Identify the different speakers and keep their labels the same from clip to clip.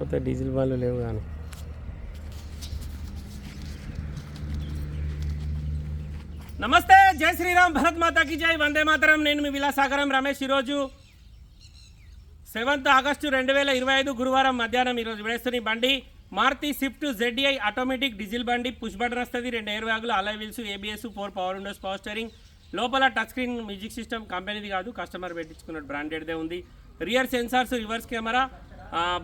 Speaker 1: లేకపోతే డీజిల్ వాళ్ళు లేవు కానీ. నమస్తే జై శ్రీరామ్ భరత్ మాతాకి జై. వందే మాతరం. నేను మీ విలాసాగరం రమేష్ ఈరోజు సెవెంత్ ఆగస్టు రెండు వేల ఇరవై ఐదు గురువారం మధ్యాహ్నం ఈరోజు విడేస్తున్న బండి. Maruti Swift ZDI automatic diesel బండి. పుష్ బటన్ వస్తుంది రెండు ఎయిర్ బ్యాగులు alloy wheels ABS four power windows power steering. లోపల టచ్ స్క్రీన్ మ్యూజిక్ సిస్టమ్. కంపెనీది కాదు కస్టమర్ పెట్టించుకున్న బ్రాండెడ్దే ఉంది. Rear sensors reverse camera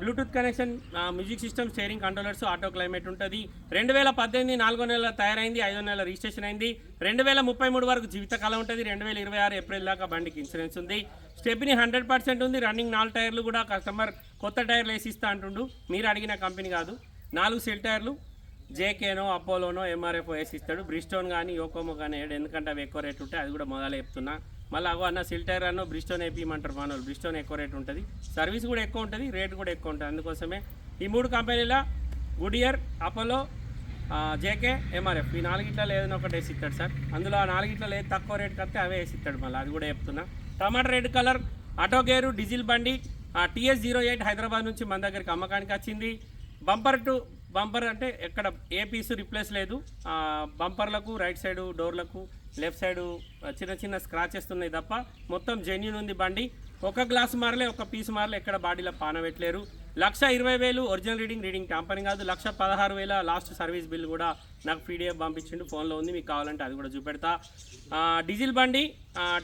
Speaker 1: Bluetooth connection music system steering controllers auto climate ఉంటుంది. రెండు వేల పద్దెనిమిది నాలుగో నెల తయారైంది ఐదో నెల రిజిస్ట్రేషన్ అయింది. రెండు వేల ముప్పై మూడు వరకు జీవితకాలం ఉంటుంది. రెండు వేల ఇరవై ఆరు ఏప్రిల్ దాకా బండికి ఇన్సూరెన్స్ ఉంది. స్టెప్ని హండ్రెడ్ పర్సెంట్ ఉంది. రన్నింగ్ నాలుగు టైర్లు కూడా కస్టమర్ కొత్త టైర్లు వేసి ఇస్తా అంటుండు. మీరు అడిగిన కంపెనీ కాదు. నాలుగు సెల్ టైర్లు జేకేనో అపోలోనో ఎంఆర్ఎఫ్ వేసి ఇస్తాడు. బ్రిస్టోన్ కానీ యోకోమో కానీ ఎందుకంటే అవి ఎక్కువ రేట్ ఉంటాయి అది కూడా మొదలు చెప్తున్నా. మళ్ళీ అగో అన్న సిల్టర్ అన్నో బ్రిస్టోన్ వేపియమంటారు మనోళ్ళు బ్రిస్టోన్ ఎక్కువ రేట్ ఉంటుంది. సర్వీస్ కూడా ఎక్కువ ఉంటుంది రేట్ కూడా ఎక్కువ ఉంటుంది. అందుకోసమే ఈ మూడు కంపెనీల గుడియర్ అపోలో జేకే ఎంఆర్ఎఫ్ ఈ నాలుగిట్లలో ఏదైనా ఒకటి వేసి ఇస్తాడు సార్. అందులో ఆ నాలుగిట్లలో ఏది తక్కువ రేట్ కడితే అవే వేసి ఇస్తాడు మళ్ళీ. అది కూడా చెప్తున్నా. Tomato red colour auto gear diesel బండి టీఎస్ జీరో ఎయిట్ హైదరాబాద్ నుంచి మన దగ్గరికి అమ్మకానికి వచ్చింది. బంపర్ టు బంపర్ అంటే ఎక్కడ ఏ పీసు రిప్లేస్ లేదు. బంపర్లకు రైట్ సైడు డోర్లకు లెఫ్ట్ సైడు చిన్న చిన్న స్క్రాచెస్ ఉన్నాయి తప్ప మొత్తం జెన్యున్ ఉంది బండి. ఒక గ్లాస్ మారలే ఒక పీస్ మారలే ఎక్కడ బాడీలో పాన పెట్టలేరు. లక్ష ఇరవై వేలు ఒరిజినల్ రీడింగ్ రీడింగ్ ట్యాంపరింగ్ కాదు లక్ష పదహారు వేల లాస్ట్ సర్వీస్ బిల్ కూడా నాకు పీడిఎఫ్ పంపించిండు ఫోన్లో ఉంది మీకు కావాలంటే అది కూడా చూపెడతా. డీజిల్ బండి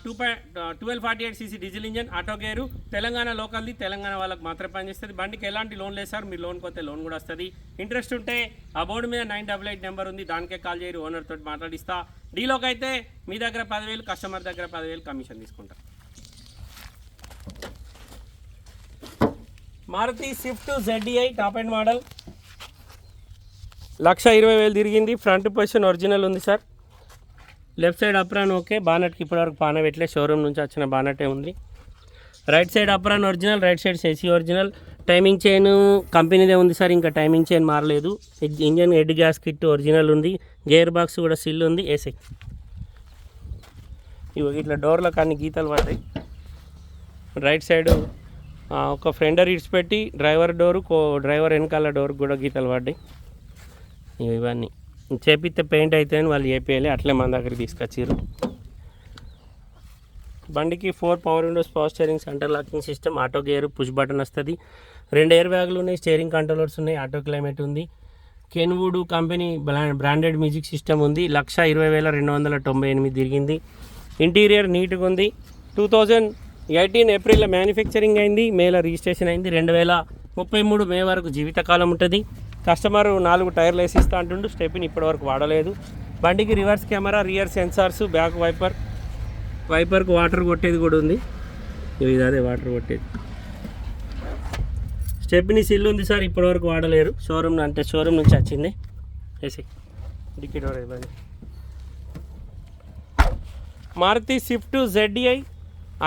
Speaker 1: two point twelve forty eight CC diesel engine auto gear Telangana లోకల్ది Telangana వాళ్ళకి మాత్రమే పనిచేస్తుంది. బండికి ఎలాంటి లోన్ లేదు సార్ మీరు లోన్ కొతే లోన్ కూడా వస్తుంది. ఇంట్రెస్ట్ ఉంటే ఆ బోర్డు మీద నైన్ డబల్ ఎయిట్ నెంబర్ ఉంది దానికే కాల్ చేయరు ఓనర్ తోటి మాట్లాడిస్తా. డీలోకి అయితే మీ దగ్గర పదివేలు కస్టమర్ దగ్గర పదివేలు కమిషన్ తీసుకుంటారు Maruti Swift ZDI top and model lakh ఇరవై వేలు తిరిగింది. ఫ్రంట్ పొజిషన్ ఒరిజినల్ ఉంది sir left side apron okay బానట్కి ఇప్పటివరకు పాన పెట్టలే. షోరూమ్ నుంచి వచ్చిన బానటే ఉంది. Right side apron original right side సెసీ original timing chain కంపెనీదే ఉంది సార్ ఇంకా టైమింగ్ చైన్ మారలేదు. Engine head gas kit original ఉంది. గేర్ బాక్స్ కూడా సిల్ ఉంది. ఏసీ ఇవి ఇట్లా డోర్లకు అన్ని గీతలు పడ్డాయి. రైట్ సైడ్ ఒక ఫ్రెండర్ ఇడిచిపెట్టి డ్రైవర్ డోరు కో డ్రైవర్ వెనకాల డోర్ కూడా గీతలు పడ్డాయి. ఇవన్నీ. చేపిస్తే పెయింట్ అయితే అని వాళ్ళు చేపేయాలి అట్లే మన దగ్గరికి తీసుకొచ్చారు బండికి four power windows power steering centre locking system auto gear push button వస్తుంది. రెండు ఎయిర్ బ్యాగులు ఉన్నాయి స్టీరింగ్ కంట్రోలర్స్ ఉన్నాయి ఆటో క్లైమేట్ ఉంది. Kenwood company branded music system ఉంది. లక్ష ఇరవై వేల రెండు వందల తొంభై ఎనిమిది తిరిగింది. ఇంటీరియర్ నీట్గా ఉంది. టూ థౌజండ్ ఎయిటీన్ ఏప్రిల్లో మ్యానుఫ్యాక్చరింగ్ అయింది మేలో రిజిస్ట్రేషన్ అయింది. రెండు వేల ముప్పై మూడు మే వరకు జీవితకాలం ఉంటుంది. కస్టమర్ నాలుగు టైర్లు వేసి ఇస్తా అంటుండు. స్టెప్ని ఇప్పటివరకు వాడలేదు. బండికి reverse camera rear sensors back wiper వైపర్కు water కొట్టేది కూడా ఉంది. ఇది అదే వాటర్ కొట్టేది. స్టెప్ని సిల్ ఉంది సార్ ఇప్పటివరకు వాడలేరు. షోరూమ్ అంటే షోరూమ్ నుంచి వచ్చింది. వేసి dicky Maruti Swift ZDI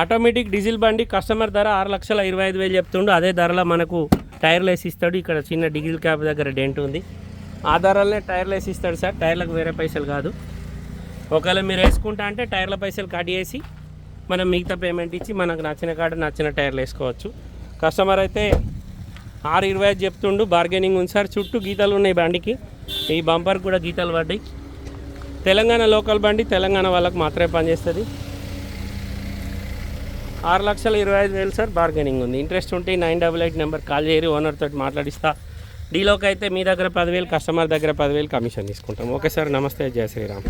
Speaker 1: automatic diesel బండి కస్టమర్ ధర ఆరు లక్షల ఇరవై ఐదు వేలు చెప్తుండు. అదే ధరలో మనకు టైర్లు వేసి ఇస్తాడు. ఇక్కడ చిన్న డీజిల్ క్యాప్ దగ్గర డెంట్ ఉంది. ఆ ధరలనే టైర్లు వేసి ఇస్తాడు సార్. టైర్లకు వేరే పైసలు కాదు. ఒకవేళ మీరు వేసుకుంటా అంటే టైర్ల పైసలు కట్ చేసి మనం మిగతా పేమెంట్ ఇచ్చి మనకు నచ్చిన కాడ నచ్చిన టైర్లు వేసుకోవచ్చు. కస్టమర్ అయితే ఆరు ఇరవై ఐదు చెప్తుండు. బార్గెనింగ్ ఉంది సార్. చుట్టూ గీతలు ఉన్నాయి బండికి. ఈ బంపర్ కూడా గీతలు పడ్డాయి. తెలంగాణ లోకల్ బండి తెలంగాణ వాళ్ళకి మాత్రమే పనిచేస్తుంది. ఆరు లక్షల ఇరవై ఐదు వేలు సార్ బార్గెనింగ్ ఉంది. ఇంట్రెస్ట్ ఉంటే nine double eight number call చేయరు ఓనర్ తోటి మాట్లాడిస్తా. డీలోకి అయితే మీ దగ్గర పదివేలు కస్టమర్ దగ్గర పదివేలు కమిషన్ తీసుకుంటాం. ఓకే సార్ నమస్తే జయ శ్రీరామ్.